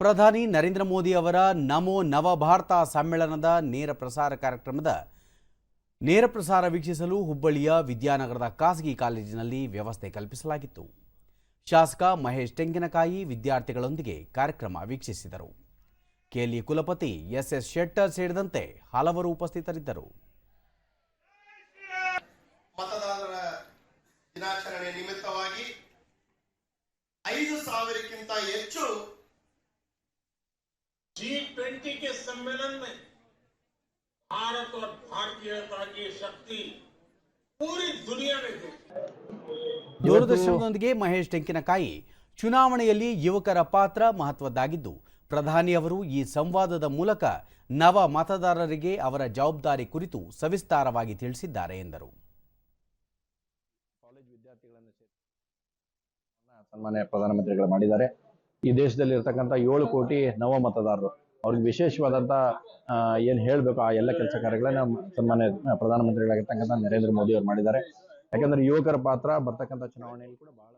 ಪ್ರಧಾನಿ ನರೇಂದ್ರ ಮೋದಿ ಅವರ ನಮೋ ನವಭಾರತ ಸಮ್ಮೇಳನದ ನೇರ ಪ್ರಸಾರ ಕಾರ್ಯಕ್ರಮದ ನೇರ ಪ್ರಸಾರ ವೀಕ್ಷಿಸಲು ಹುಬ್ಬಳ್ಳಿಯ ವಿದ್ಯಾನಗರದ ಖಾಸಗಿ ಕಾಲೇಜಿನಲ್ಲಿ ವ್ಯವಸ್ಥೆ ಕಲ್ಪಿಸಲಾಗಿತ್ತು. ಶಾಸಕ ಮಹೇಶ್ ತೆಂಗಿನಕಾಯಿ ವಿದ್ಯಾರ್ಥಿಗಳೊಂದಿಗೆ ಕಾರ್ಯಕ್ರಮ ವೀಕ್ಷಿಸಿದರು. ಕೆಎಲ್ಇ ಕುಲಪತಿ ಎಸ್ ಎಸ್ ಶೆಟ್ಟರ್ ಸೇರಿದಂತೆ ಹಲವರು ಉಪಸ್ಥಿತರಿದ್ದರು. ಮತದಾರರ ದಿನಾಚರಣೆ ನಿಮಿತ್ತವಾಗಿ ಐದು ಸಾವಿರಕ್ಕಿಂತ ಹೆಚ್ಚು जी ट्वेंटी के सम्मेलन में भारत और भारतीयता की शक्ति पूरी दुनिया ने देखी ದೂರದರ್ಶನದೊಂದಿಗೆ ಮಹೇಶ್ ಟೆಂಕಿನಕಾಯಿ ಚುನಾವಣೆಯಲ್ಲಿ ಯುವಕರ ಪಾತ್ರ ಮಹತ್ವದ್ದಾಗಿದ್ದು ಪ್ರಧಾನಿ ಅವರು ಈ ಸಂವಾದದ ಮೂಲಕ ನವ ಮತದಾರರಿಗೆ ಅವರ ಜವಾಬ್ದಾರಿ ಕುರಿತು ಸವಿಸ್ತಾರವಾಗಿ ತಿಳಿಸಿದ್ದಾರೆ ಎಂದರು ಕಾಲೇಜ್ ವಿದ್ಯಾರ್ಥಿಗಳನ್ನು ಸನ್ಮಾನ್ಯ ಪ್ರಧಾನಮಂತ್ರಿಗಳು ಮಾಡಿದ್ದಾರೆ ಈ ದೇಶದಲ್ಲಿ ಇರ್ತಕ್ಕಂಥ ಏಳು ಕೋಟಿ ನವ ಮತದಾರರು ಅವ್ರಿಗೆ ವಿಶೇಷವಾದಂಥ ಏನು ಹೇಳಬೇಕು ಆ ಎಲ್ಲ ಕೆಲಸ ಕಾರ್ಯಗಳನ್ನ ಸನ್ಮಾನ್ಯ ಪ್ರಧಾನಮಂತ್ರಿಗಳಾಗಿರ್ತಕ್ಕಂಥ ನರೇಂದ್ರ ಮೋದಿ ಅವರು ಮಾಡಿದ್ದಾರೆ. ಯಾಕಂದ್ರೆ ಯುವಕರ ಪಾತ್ರ ಬರ್ತಕ್ಕಂಥ ಚುನಾವಣೆಯಲ್ಲಿ ಕೂಡ ಬಹಳ